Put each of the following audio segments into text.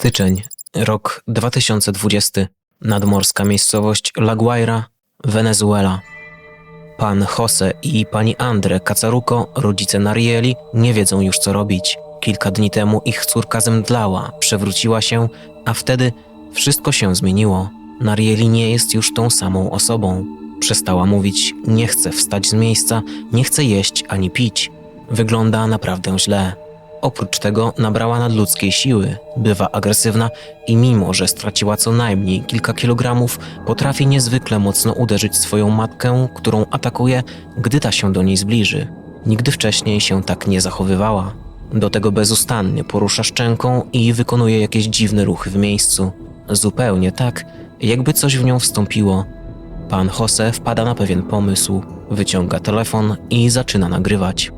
Styczeń, rok 2020. Nadmorska miejscowość La Guaira, Wenezuela. Pan Jose i pani Andre Cacaruco, rodzice Narieli, nie wiedzą już co robić. Kilka dni temu ich córka zemdlała, przewróciła się, a wtedy wszystko się zmieniło. Narieli nie jest już tą samą osobą. Przestała mówić, nie chce wstać z miejsca, nie chce jeść ani pić. Wygląda naprawdę źle. Oprócz tego nabrała nadludzkiej siły, bywa agresywna i mimo, że straciła co najmniej kilka kilogramów, potrafi niezwykle mocno uderzyć swoją matkę, którą atakuje, gdy ta się do niej zbliży. Nigdy wcześniej się tak nie zachowywała. Do tego bezustannie porusza szczęką i wykonuje jakieś dziwne ruchy w miejscu. Zupełnie tak, jakby coś w nią wstąpiło. Pan Jose wpada na pewien pomysł, wyciąga telefon i zaczyna nagrywać.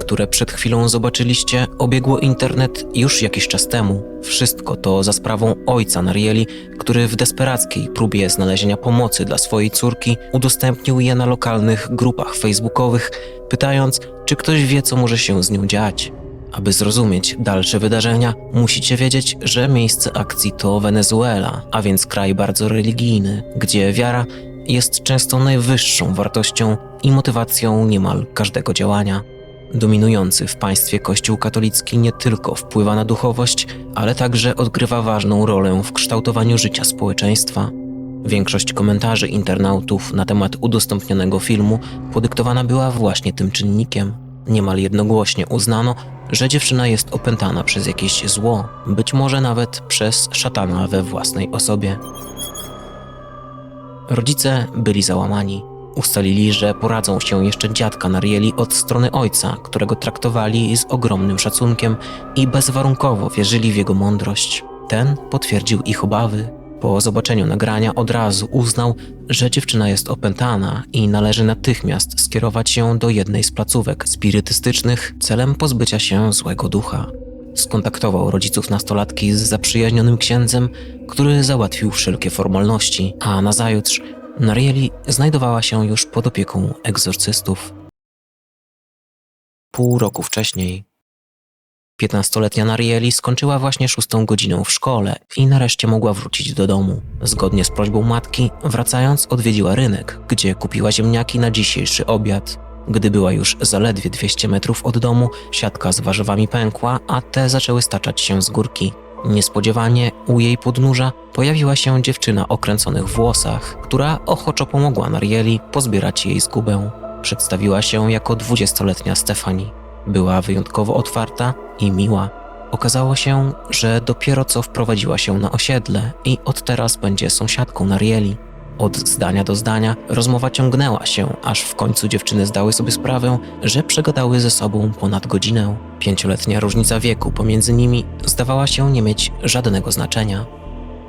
Które przed chwilą zobaczyliście, obiegło internet już jakiś czas temu. Wszystko to za sprawą ojca Narieli, który w desperackiej próbie znalezienia pomocy dla swojej córki udostępnił je na lokalnych grupach facebookowych, pytając, czy ktoś wie, co może się z nią dziać. Aby zrozumieć dalsze wydarzenia, musicie wiedzieć, że miejsce akcji to Wenezuela, a więc kraj bardzo religijny, gdzie wiara jest często najwyższą wartością i motywacją niemal każdego działania. Dominujący w państwie Kościół katolicki nie tylko wpływa na duchowość, ale także odgrywa ważną rolę w kształtowaniu życia społeczeństwa. Większość komentarzy internautów na temat udostępnionego filmu podyktowana była właśnie tym czynnikiem. Niemal jednogłośnie uznano, że dziewczyna jest opętana przez jakieś zło, być może nawet przez szatana we własnej osobie. Rodzice byli załamani. Ustalili, że poradzą się jeszcze dziadka Narieli od strony ojca, którego traktowali z ogromnym szacunkiem i bezwarunkowo wierzyli w jego mądrość. Ten potwierdził ich obawy. Po zobaczeniu nagrania od razu uznał, że dziewczyna jest opętana i należy natychmiast skierować ją do jednej z placówek spirytystycznych celem pozbycia się złego ducha. Skontaktował rodziców nastolatki z zaprzyjaźnionym księdzem, który załatwił wszelkie formalności, a nazajutrz Narieli znajdowała się już pod opieką egzorcystów. Pół roku wcześniej. Piętnastoletnia Narieli skończyła właśnie szóstą godzinę w szkole i nareszcie mogła wrócić do domu. Zgodnie z prośbą matki, wracając odwiedziła rynek, gdzie kupiła ziemniaki na dzisiejszy obiad. Gdy była już zaledwie 200 metrów od domu, siatka z warzywami pękła, a te zaczęły staczać się z górki. Niespodziewanie u jej podnóża pojawiła się dziewczyna o kręconych włosach, która ochoczo pomogła Narieli pozbierać jej zgubę. Przedstawiła się jako dwudziestoletnia Stefani. Była wyjątkowo otwarta i miła. Okazało się, że dopiero co wprowadziła się na osiedle i od teraz będzie sąsiadką Narieli. Od zdania do zdania rozmowa ciągnęła się, aż w końcu dziewczyny zdały sobie sprawę, że przegadały ze sobą ponad godzinę. Pięcioletnia różnica wieku pomiędzy nimi zdawała się nie mieć żadnego znaczenia.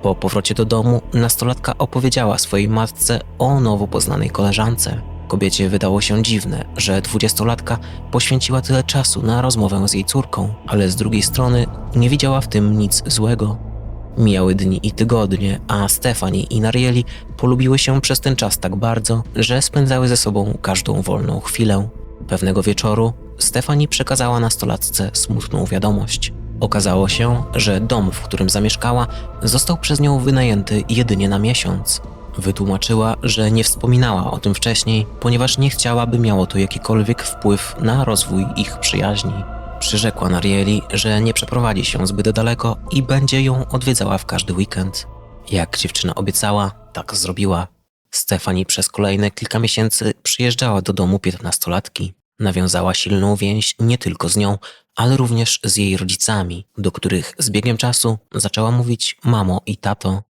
Po powrocie do domu nastolatka opowiedziała swojej matce o nowo poznanej koleżance. Kobiecie wydało się dziwne, że dwudziestolatka poświęciła tyle czasu na rozmowę z jej córką, ale z drugiej strony nie widziała w tym nic złego. Mijały dni i tygodnie, a Stefani i Narieli polubiły się przez ten czas tak bardzo, że spędzały ze sobą każdą wolną chwilę. Pewnego wieczoru Stefani przekazała nastolatce smutną wiadomość. Okazało się, że dom, w którym zamieszkała, został przez nią wynajęty jedynie na miesiąc. Wytłumaczyła, że nie wspominała o tym wcześniej, ponieważ nie chciała, by miało to jakikolwiek wpływ na rozwój ich przyjaźni. Przyrzekła Narieli, że nie przeprowadzi się zbyt daleko i będzie ją odwiedzała w każdy weekend. Jak dziewczyna obiecała, tak zrobiła. Stefani przez kolejne kilka miesięcy przyjeżdżała do domu piętnastolatki. Nawiązała silną więź nie tylko z nią, ale również z jej rodzicami, do których z biegiem czasu zaczęła mówić mamo i tato.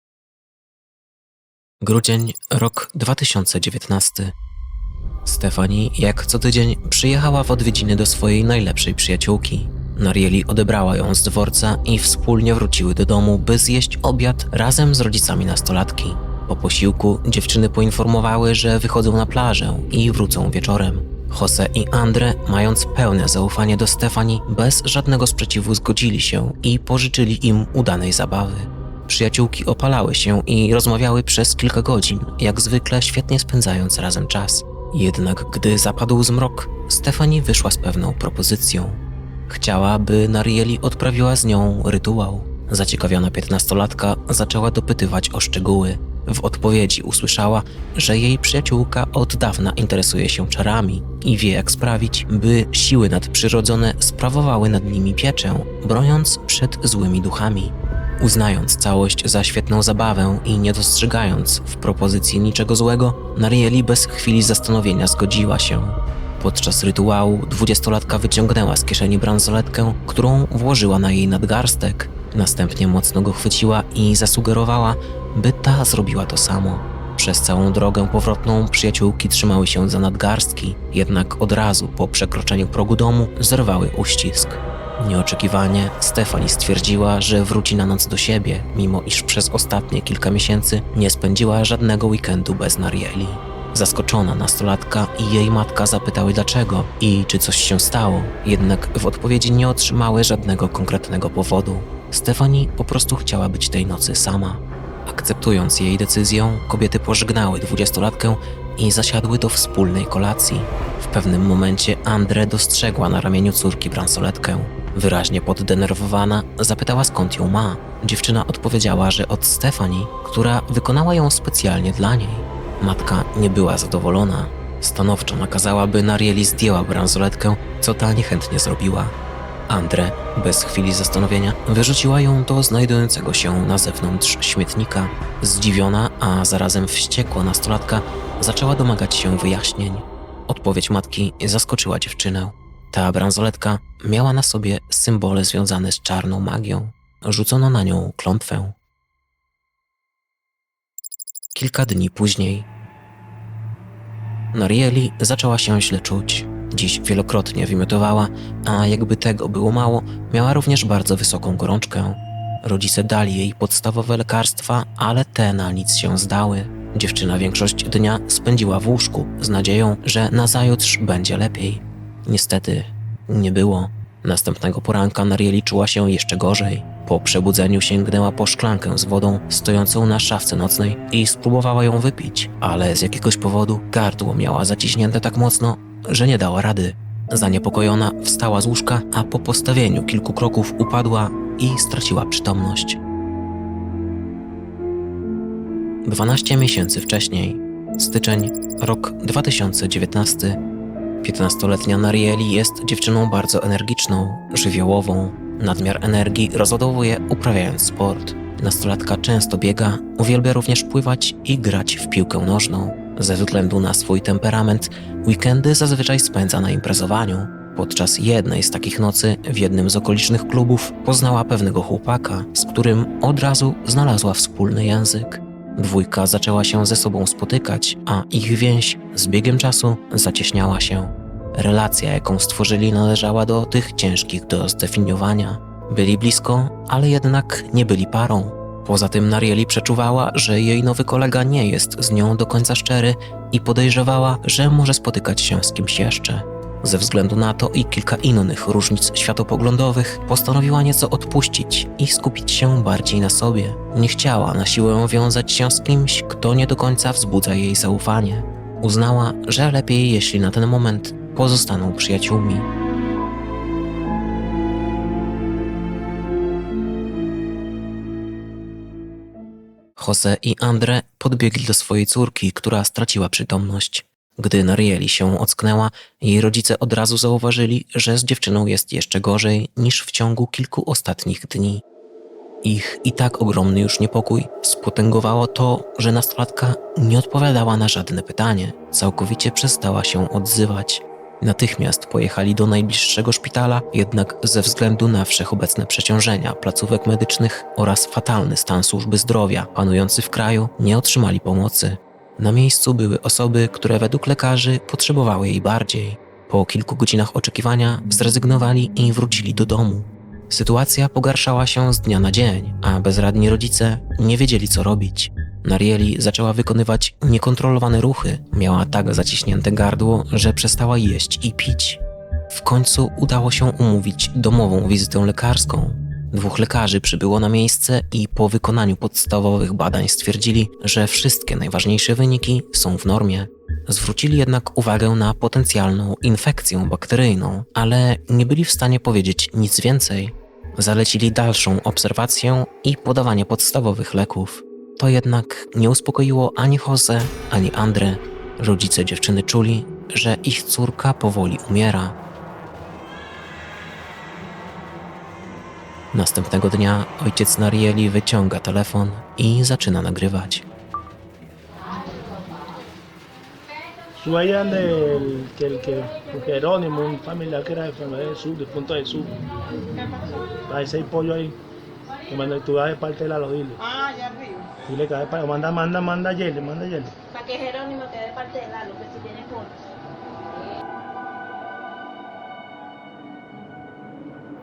Grudzień, rok 2019. Stefani, jak co tydzień, przyjechała w odwiedziny do swojej najlepszej przyjaciółki. Narieli odebrała ją z dworca i wspólnie wróciły do domu, by zjeść obiad razem z rodzicami nastolatki. Po posiłku dziewczyny poinformowały, że wychodzą na plażę i wrócą wieczorem. Jose i Andre, mając pełne zaufanie do Stefani, bez żadnego sprzeciwu zgodzili się i pożyczyli im udanej zabawy. Przyjaciółki opalały się i rozmawiały przez kilka godzin, jak zwykle świetnie spędzając razem czas. Jednak gdy zapadł zmrok, Stefani wyszła z pewną propozycją. Chciała, by Narieli odprawiła z nią rytuał. Zaciekawiona piętnastolatka zaczęła dopytywać o szczegóły. W odpowiedzi usłyszała, że jej przyjaciółka od dawna interesuje się czarami i wie jak sprawić, by siły nadprzyrodzone sprawowały nad nimi pieczę, broniąc przed złymi duchami. Uznając całość za świetną zabawę i nie dostrzegając w propozycji niczego złego, Narieli bez chwili zastanowienia zgodziła się. Podczas rytuału dwudziestolatka wyciągnęła z kieszeni bransoletkę, którą włożyła na jej nadgarstek. Następnie mocno go chwyciła i zasugerowała, by ta zrobiła to samo. Przez całą drogę powrotną przyjaciółki trzymały się za nadgarstki, jednak od razu po przekroczeniu progu domu zerwały uścisk. Nieoczekiwanie Stefani stwierdziła, że wróci na noc do siebie, mimo iż przez ostatnie kilka miesięcy nie spędziła żadnego weekendu bez Narieli. Zaskoczona nastolatka i jej matka zapytały dlaczego i czy coś się stało, jednak w odpowiedzi nie otrzymały żadnego konkretnego powodu. Stefani po prostu chciała być tej nocy sama. Akceptując jej decyzję, kobiety pożegnały dwudziestolatkę i zasiadły do wspólnej kolacji. W pewnym momencie Andre dostrzegła na ramieniu córki bransoletkę. Wyraźnie poddenerwowana, zapytała skąd ją ma. Dziewczyna odpowiedziała, że od Stefani, która wykonała ją specjalnie dla niej. Matka nie była zadowolona. Stanowczo nakazała, by Narieli zdjęła bransoletkę, co ta niechętnie zrobiła. Andre, bez chwili zastanowienia, wyrzuciła ją do znajdującego się na zewnątrz śmietnika. Zdziwiona, a zarazem wściekła nastolatka zaczęła domagać się wyjaśnień. Odpowiedź matki zaskoczyła dziewczynę. Ta bransoletka miała na sobie symbole związane z czarną magią. Rzucono na nią klątwę. Kilka dni później Narieli zaczęła się źle czuć. Dziś wielokrotnie wymiotowała, a jakby tego było mało, miała również bardzo wysoką gorączkę. Rodzice dali jej podstawowe lekarstwa, ale te na nic się zdały. Dziewczyna większość dnia spędziła w łóżku z nadzieją, że nazajutrz będzie lepiej. Niestety nie było. Następnego poranka Narieli czuła się jeszcze gorzej. Po przebudzeniu sięgnęła po szklankę z wodą stojącą na szafce nocnej i spróbowała ją wypić, ale z jakiegoś powodu gardło miała zaciśnięte tak mocno, że nie dała rady. Zaniepokojona wstała z łóżka, a po postawieniu kilku kroków upadła i straciła przytomność. 12 miesięcy wcześniej, styczeń, rok 2019, 15-letnia Narieli jest dziewczyną bardzo energiczną, żywiołową. Nadmiar energii rozładowuje uprawiając sport. Nastolatka często biega, uwielbia również pływać i grać w piłkę nożną. Ze względu na swój temperament, weekendy zazwyczaj spędza na imprezowaniu. Podczas jednej z takich nocy w jednym z okolicznych klubów poznała pewnego chłopaka, z którym od razu znalazła wspólny język. Dwójka zaczęła się ze sobą spotykać, a ich więź z biegiem czasu zacieśniała się. Relacja, jaką stworzyli, należała do tych ciężkich do zdefiniowania. Byli blisko, ale jednak nie byli parą. Poza tym Narieli przeczuwała, że jej nowy kolega nie jest z nią do końca szczery i podejrzewała, że może spotykać się z kimś jeszcze. Ze względu na to i kilka innych różnic światopoglądowych postanowiła nieco odpuścić i skupić się bardziej na sobie. Nie chciała na siłę wiązać się z kimś, kto nie do końca wzbudza jej zaufanie. Uznała, że lepiej, jeśli na ten moment pozostaną przyjaciółmi. Jose i Andre podbiegli do swojej córki, która straciła przytomność. Gdy Narieli się ocknęła, jej rodzice od razu zauważyli, że z dziewczyną jest jeszcze gorzej niż w ciągu kilku ostatnich dni. Ich i tak ogromny już niepokój spotęgowało to, że nastolatka nie odpowiadała na żadne pytanie, całkowicie przestała się odzywać. Natychmiast pojechali do najbliższego szpitala, jednak ze względu na wszechobecne przeciążenia placówek medycznych oraz fatalny stan służby zdrowia panujący w kraju, nie otrzymali pomocy. Na miejscu były osoby, które według lekarzy potrzebowały jej bardziej. Po kilku godzinach oczekiwania zrezygnowali i wrócili do domu. Sytuacja pogarszała się z dnia na dzień, a bezradni rodzice nie wiedzieli co robić. Narieli zaczęła wykonywać niekontrolowane ruchy, miała tak zaciśnięte gardło, że przestała jeść i pić. W końcu udało się umówić domową wizytę lekarską. Dwóch lekarzy przybyło na miejsce i po wykonaniu podstawowych badań stwierdzili, że wszystkie najważniejsze wyniki są w normie. Zwrócili jednak uwagę na potencjalną infekcję bakteryjną, ale nie byli w stanie powiedzieć nic więcej. Zalecili dalszą obserwację i podawanie podstawowych leków. To jednak nie uspokoiło ani Jose, ani Andre. Rodzice dziewczyny czuli, że ich córka powoli umiera. Następnego dnia ojciec Narieli wyciąga telefon i zaczyna nagrywać. Allá del que el que Jerónimo, un familiar que era de enfermedad del sur, del punto del sur. Hay seis pollos ahí. Que tú das de parte de la los. Ah, arriba. Dile que parte, manda, manda, manda a Yele, manda a Yele. Para que Jerónimo parte de Lalo, que si tiene fotos.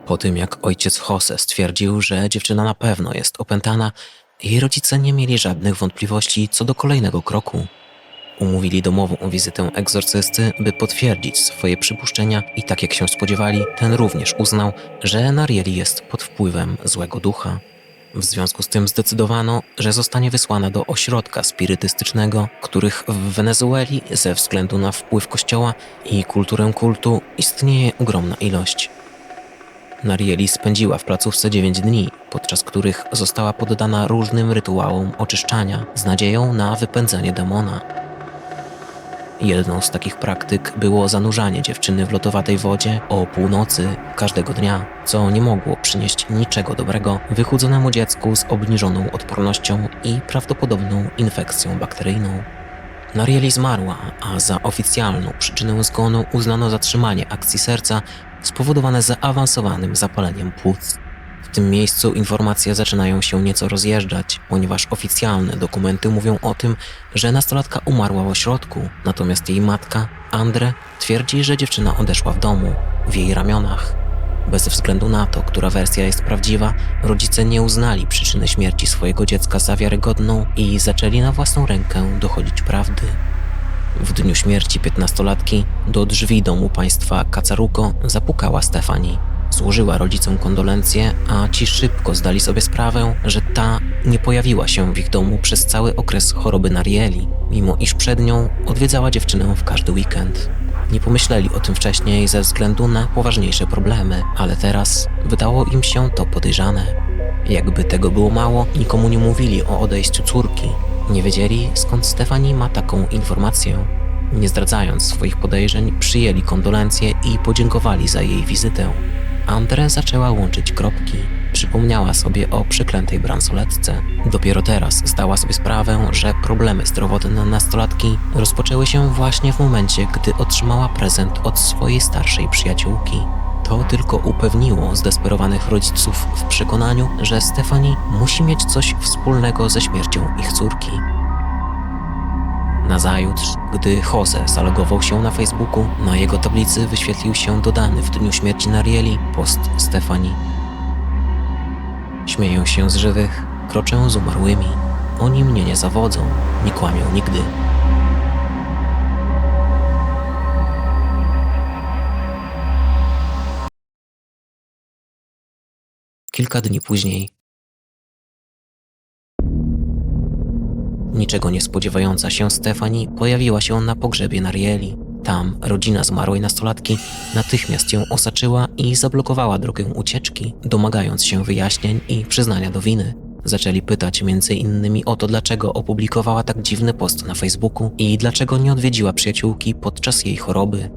Po tym jak ojciec Jose stwierdził, że dziewczyna na pewno jest opętana, jej rodzice nie mieli żadnych wątpliwości co do kolejnego kroku. Umówili domową wizytę egzorcysty, by potwierdzić swoje przypuszczenia i tak jak się spodziewali, ten również uznał, że Narieli jest pod wpływem złego ducha. W związku z tym zdecydowano, że zostanie wysłana do ośrodka spirytystycznego, których w Wenezueli ze względu na wpływ kościoła i kulturę kultu istnieje ogromna ilość. Narieli spędziła w placówce 9 dni, podczas których została poddana różnym rytuałom oczyszczania z nadzieją na wypędzenie demona. Jedną z takich praktyk było zanurzanie dziewczyny w lodowatej wodzie o północy każdego dnia, co nie mogło przynieść niczego dobrego wychudzonemu dziecku z obniżoną odpornością i prawdopodobną infekcją bakteryjną. Narieli zmarła, a za oficjalną przyczynę zgonu uznano zatrzymanie akcji serca spowodowane zaawansowanym zapaleniem płuc. W tym miejscu informacje zaczynają się nieco rozjeżdżać, ponieważ oficjalne dokumenty mówią o tym, że nastolatka umarła w ośrodku, natomiast jej matka, Andre, twierdzi, że dziewczyna odeszła w domu, w jej ramionach. Bez względu na to, która wersja jest prawdziwa, rodzice nie uznali przyczyny śmierci swojego dziecka za wiarygodną i zaczęli na własną rękę dochodzić prawdy. W dniu śmierci piętnastolatki do drzwi domu państwa Kacaruko zapukała Stefani. Złożyła rodzicom kondolencje, a ci szybko zdali sobie sprawę, że ta nie pojawiła się w ich domu przez cały okres choroby Narieli, mimo iż przed nią odwiedzała dziewczynę w każdy weekend. Nie pomyśleli o tym wcześniej ze względu na poważniejsze problemy, ale teraz wydało im się to podejrzane. Jakby tego było mało, nikomu nie mówili o odejściu córki. Nie wiedzieli, skąd Stefani ma taką informację. Nie zdradzając swoich podejrzeń, przyjęli kondolencje i podziękowali za jej wizytę. Andre zaczęła łączyć kropki. Przypomniała sobie o przeklętej bransoletce. Dopiero teraz zdała sobie sprawę, że problemy zdrowotne nastolatki rozpoczęły się właśnie w momencie, gdy otrzymała prezent od swojej starszej przyjaciółki. To tylko upewniło zdesperowanych rodziców w przekonaniu, że Stefani musi mieć coś wspólnego ze śmiercią ich córki. Nazajutrz, gdy Jose zalogował się na Facebooku, na jego tablicy wyświetlił się dodany w dniu śmierci Narieli post Stefani. Śmieję się z żywych, kroczę z umarłymi. Oni mnie nie zawodzą, nie kłamią nigdy. Kilka dni później. Niczego nie spodziewająca się Stefani pojawiła się na pogrzebie Narieli. Tam rodzina zmarłej nastolatki natychmiast ją osaczyła i zablokowała drogę ucieczki, domagając się wyjaśnień i przyznania do winy. Zaczęli pytać między innymi o to, dlaczego opublikowała tak dziwny post na Facebooku i dlaczego nie odwiedziła przyjaciółki podczas jej choroby.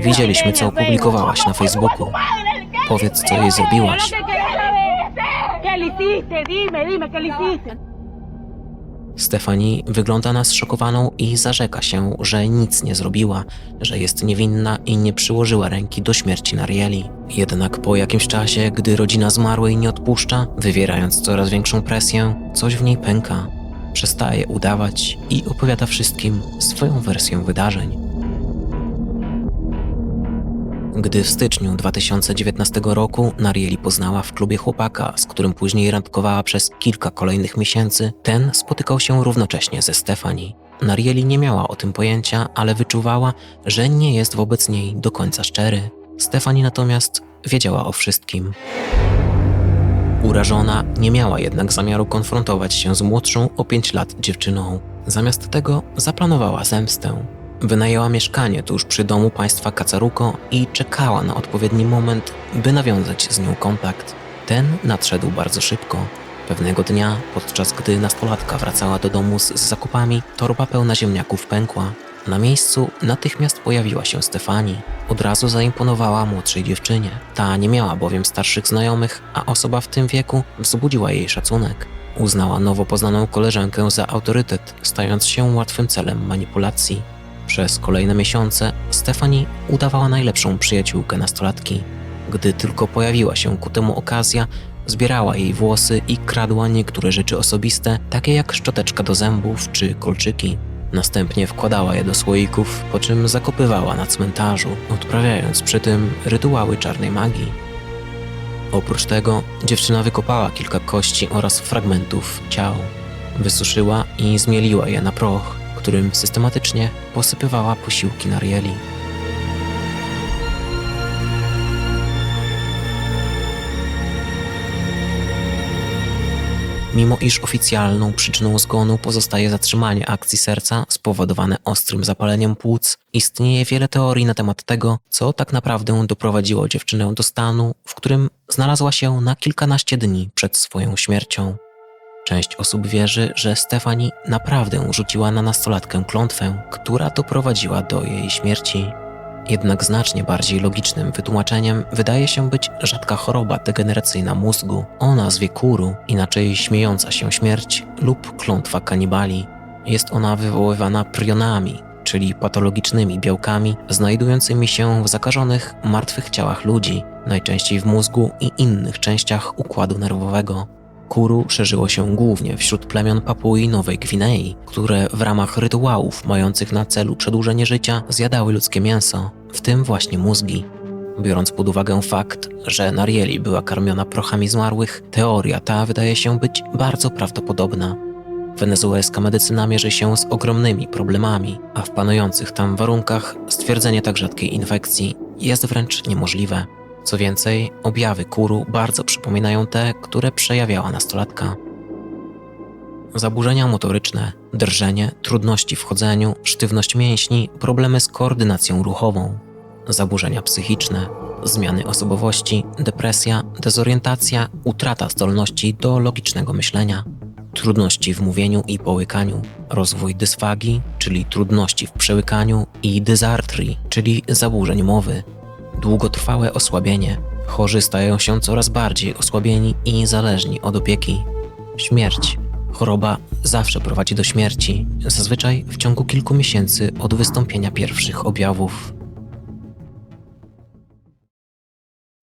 Widzieliśmy, co opublikowałaś na Facebooku. Powiedz, co jej zrobiłaś. ¿Qué le hiciste? Dime, dime, ¿qué le hiciste? Stefani wygląda na zszokowaną i zarzeka się, że nic nie zrobiła, że jest niewinna i nie przyłożyła ręki do śmierci Narieli. Jednak po jakimś czasie, gdy rodzina zmarłej nie odpuszcza, wywierając coraz większą presję, coś w niej pęka. Przestaje udawać i opowiada wszystkim swoją wersję wydarzeń. Gdy w styczniu 2019 roku Narieli poznała w klubie chłopaka, z którym później randkowała przez kilka kolejnych miesięcy, ten spotykał się równocześnie ze Stefani. Narieli nie miała o tym pojęcia, ale wyczuwała, że nie jest wobec niej do końca szczery. Stefani natomiast wiedziała o wszystkim. Urażona nie miała jednak zamiaru konfrontować się z młodszą o 5 lat dziewczyną. Zamiast tego zaplanowała zemstę. Wynajęła mieszkanie tuż przy domu państwa Kacaruko i czekała na odpowiedni moment, by nawiązać z nią kontakt. Ten nadszedł bardzo szybko. Pewnego dnia, podczas gdy nastolatka wracała do domu z, zakupami, torba pełna ziemniaków pękła. Na miejscu natychmiast pojawiła się Stefani. Od razu zaimponowała młodszej dziewczynie. Ta nie miała bowiem starszych znajomych, a osoba w tym wieku wzbudziła jej szacunek. Uznała nowo poznaną koleżankę za autorytet, stając się łatwym celem manipulacji. Przez kolejne miesiące Stefani udawała najlepszą przyjaciółkę nastolatki. Gdy tylko pojawiła się ku temu okazja, zbierała jej włosy i kradła niektóre rzeczy osobiste, takie jak szczoteczka do zębów czy kolczyki. Następnie wkładała je do słoików, po czym zakopywała na cmentarzu, odprawiając przy tym rytuały czarnej magii. Oprócz tego dziewczyna wykopała kilka kości oraz fragmentów ciał. Wysuszyła i zmieliła je na proch, którym systematycznie posypywała posiłki Narieli. Mimo iż oficjalną przyczyną zgonu pozostaje zatrzymanie akcji serca spowodowane ostrym zapaleniem płuc, istnieje wiele teorii na temat tego, co tak naprawdę doprowadziło dziewczynę do stanu, w którym znalazła się na kilkanaście dni przed swoją śmiercią. Część osób wierzy, że Stefani naprawdę rzuciła na nastolatkę klątwę, która doprowadziła do jej śmierci. Jednak znacznie bardziej logicznym wytłumaczeniem wydaje się być rzadka choroba degeneracyjna mózgu o nazwie kuru, inaczej śmiejąca się śmierć lub klątwa kanibali. Jest ona wywoływana prionami, czyli patologicznymi białkami znajdującymi się w zakażonych, martwych ciałach ludzi, najczęściej w mózgu i innych częściach układu nerwowego. Kuru szerzyło się głównie wśród plemion Papui Nowej Gwinei, które w ramach rytuałów mających na celu przedłużenie życia zjadały ludzkie mięso, w tym właśnie mózgi. Biorąc pod uwagę fakt, że Narieli była karmiona prochami zmarłych, teoria ta wydaje się być bardzo prawdopodobna. Wenezuelska medycyna mierzy się z ogromnymi problemami, a w panujących tam warunkach stwierdzenie tak rzadkiej infekcji jest wręcz niemożliwe. Co więcej, objawy kuru bardzo przypominają te, które przejawiała nastolatka. Zaburzenia motoryczne, drżenie, trudności w chodzeniu, sztywność mięśni, problemy z koordynacją ruchową, zaburzenia psychiczne, zmiany osobowości, depresja, dezorientacja, utrata zdolności do logicznego myślenia, trudności w mówieniu i połykaniu, rozwój dysfagii, czyli trudności w przełykaniu i dysartrii, czyli zaburzeń mowy, długotrwałe osłabienie. Chorzy stają się coraz bardziej osłabieni i zależni od opieki. Śmierć. Choroba zawsze prowadzi do śmierci, zazwyczaj w ciągu kilku miesięcy od wystąpienia pierwszych objawów.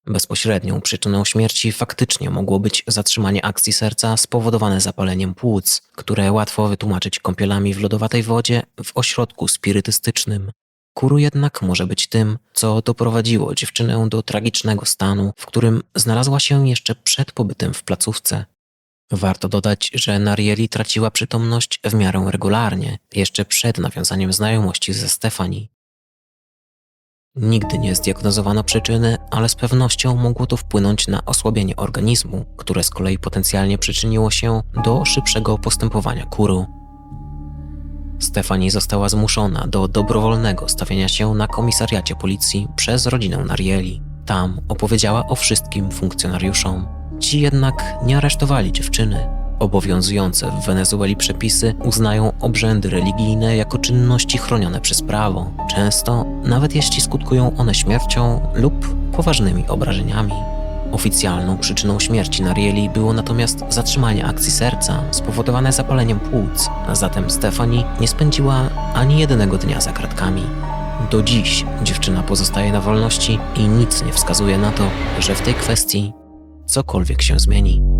Bezpośrednią przyczyną śmierci faktycznie mogło być zatrzymanie akcji serca spowodowane zapaleniem płuc, które łatwo wytłumaczyć kąpielami w lodowatej wodzie w ośrodku spirytystycznym. Kuru jednak może być tym, co doprowadziło dziewczynę do tragicznego stanu, w którym znalazła się jeszcze przed pobytem w placówce. Warto dodać, że Narieli traciła przytomność w miarę regularnie, jeszcze przed nawiązaniem znajomości ze Stefani. Nigdy nie zdiagnozowano przyczyny, ale z pewnością mogło to wpłynąć na osłabienie organizmu, które z kolei potencjalnie przyczyniło się do szybszego postępowania kuru. Stefani została zmuszona do dobrowolnego stawienia się na komisariacie policji przez rodzinę Narieli. Tam opowiedziała o wszystkim funkcjonariuszom. Ci jednak nie aresztowali dziewczyny. Obowiązujące w Wenezueli przepisy uznają obrzędy religijne jako czynności chronione przez prawo, często nawet jeśli skutkują one śmiercią lub poważnymi obrażeniami. Oficjalną przyczyną śmierci Narieli było natomiast zatrzymanie akcji serca spowodowane zapaleniem płuc, a zatem Stefani nie spędziła ani jednego dnia za kratkami. Do dziś dziewczyna pozostaje na wolności i nic nie wskazuje na to, że w tej kwestii cokolwiek się zmieni.